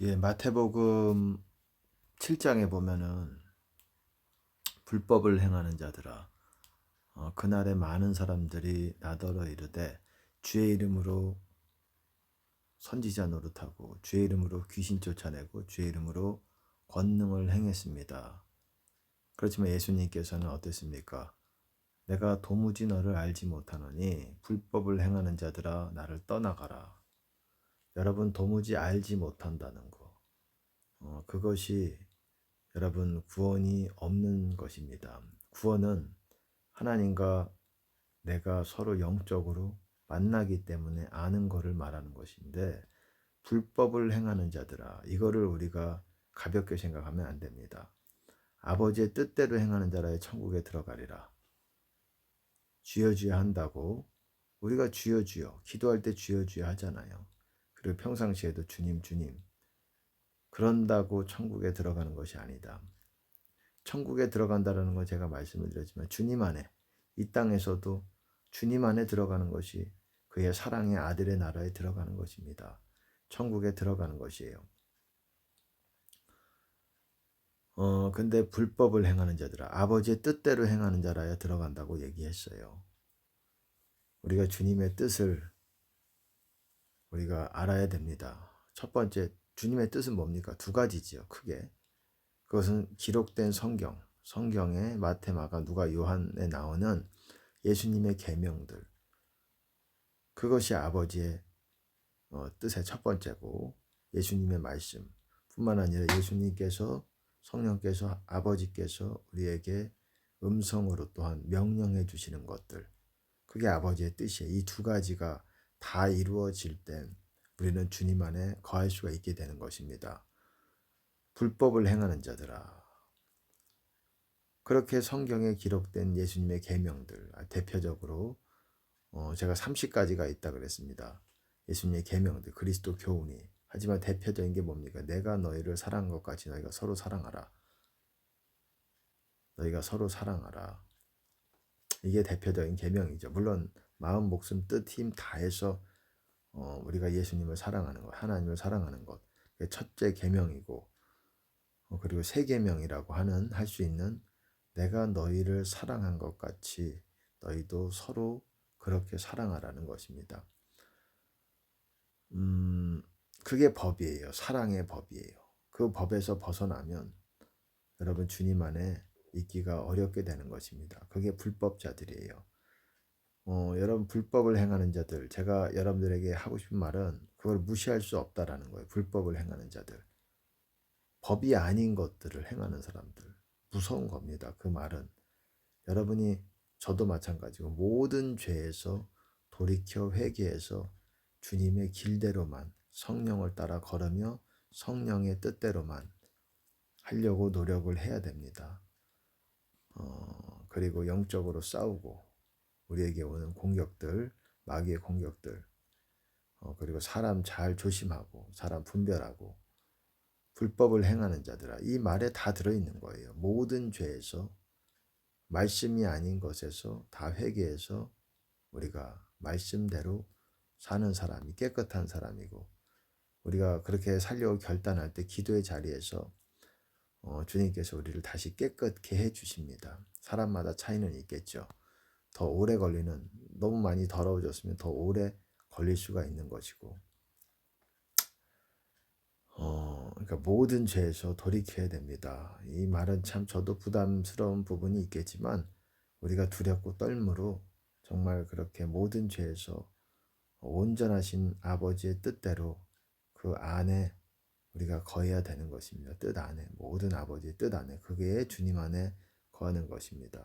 예, 마태복음 7장에 보면은 불법을 행하는 자들아 어, 그날에 많은 사람들이 나더러 이르되 주의 이름으로 선지자 노릇하고 주의 이름으로 귀신 쫓아내고 주의 이름으로 권능을 행했습니다. 그렇지만 예수님께서는 어땠습니까? 내가 도무지 너를 알지 못하노니 불법을 행하는 자들아 나를 떠나가라. 여러분 도무지 알지 못한다는 거. 어, 그것이 여러분 구원이 없는 것입니다. 구원은 하나님과 내가 서로 영적으로 만나기 때문에 아는 것을 말하는 것인데 불법을 행하는 자들아 이거를 우리가 가볍게 생각하면 안 됩니다. 아버지의 뜻대로 행하는 자라의 천국에 들어가리라. 주여 주여 한다고 우리가 주여 주여 기도할 때 주여 주여 하잖아요. 그리고 평상시에도 주님 주님 그런다고 천국에 들어가는 것이 아니다. 천국에 들어간다라는 건 제가 말씀을 드렸지만 주님 안에 이 땅에서도 주님 안에 들어가는 것이 그의 사랑의 아들의 나라에 들어가는 것입니다. 천국에 들어가는 것이에요. 어, 근데 불법을 행하는 자들아, 아버지의 뜻대로 행하는 자라야 들어간다고 얘기했어요. 우리가 주님의 뜻을 우리가 알아야 됩니다. 첫 번째, 주님의 뜻은 뭡니까? 두 가지지요, 크게. 그것은 기록된 성경, 성경의 마태, 마가, 누가, 요한에 나오는 예수님의 계명들. 그것이 아버지의 어, 뜻의 첫 번째고 예수님의 말씀 뿐만 아니라 예수님께서 성령께서 아버지께서 우리에게 음성으로 또한 명령해 주시는 것들. 그게 아버지의 뜻이에요. 이 두 가지가 다 이루어질 땐 우리는 주님 안에 거할 수가 있게 되는 것입니다. 불법을 행하는 자들아. 그렇게 성경에 기록된 예수님의 계명들 아, 대표적으로 어, 제가 30가지가 있다 그랬습니다. 예수님의 계명들 그리스도 교훈이 하지만 대표적인 게 뭡니까? 내가 너희를 사랑한 것 같이 너희가 서로 사랑하라. 너희가 서로 사랑하라. 이게 대표적인 계명이죠. 물론 마음, 목숨, 뜻, 힘 다해서 어, 우리가 예수님을 사랑하는 것, 하나님을 사랑하는 것, 첫째 계명이고 어, 그리고 세 계명이라고 하는 할 수 있는 내가 너희를 사랑한 것 같이 너희도 서로 그렇게 사랑하라는 것입니다. 음, 그게 법이에요. 사랑의 법이에요. 그 법에서 벗어나면 여러분 주님 안에 있기가 어렵게 되는 것입니다. 그게 불법자들이에요. 어, 여러분 불법을 행하는 자들, 제가 여러분들에게 하고 싶은 말은 그걸 무시할 수 없다라는 거예요. 불법을 행하는 자들. 법이 아닌 것들을 행하는 사람들. 무서운 겁니다. 그 말은. 여러분이 저도 마찬가지고 모든 죄에서 돌이켜 회개해서 주님의 길대로만 성령을 따라 걸으며 성령의 뜻대로만 하려고 노력을 해야 됩니다. 어, 그리고 영적으로 싸우고 우리에게 오는 공격들, 마귀의 공격들, 어, 그리고 사람 잘 조심하고 사람 분별하고 불법을 행하는 자들아 이 말에 다 들어있는 거예요. 모든 죄에서 말씀이 아닌 것에서 다 회개해서 우리가 말씀대로 사는 사람이 깨끗한 사람이고 우리가 그렇게 살려고 결단할 때 기도의 자리에서 어, 주님께서 우리를 다시 깨끗게 해 주십니다. 사람마다 차이는 있겠죠. 더 오래 걸리는 너무 많이 더러워졌으면 더 오래 걸릴 수가 있는 것이고 어, 그러니까 모든 죄에서 돌이켜야 됩니다. 이 말은 참 저도 부담스러운 부분이 있겠지만 우리가 두렵고 떨므로 정말 그렇게 모든 죄에서 온전하신 아버지의 뜻대로 그 안에 우리가 거해야 되는 것입니다. 뜻 안에 모든 아버지의 뜻 안에 그게 주님 안에 거하는 것입니다.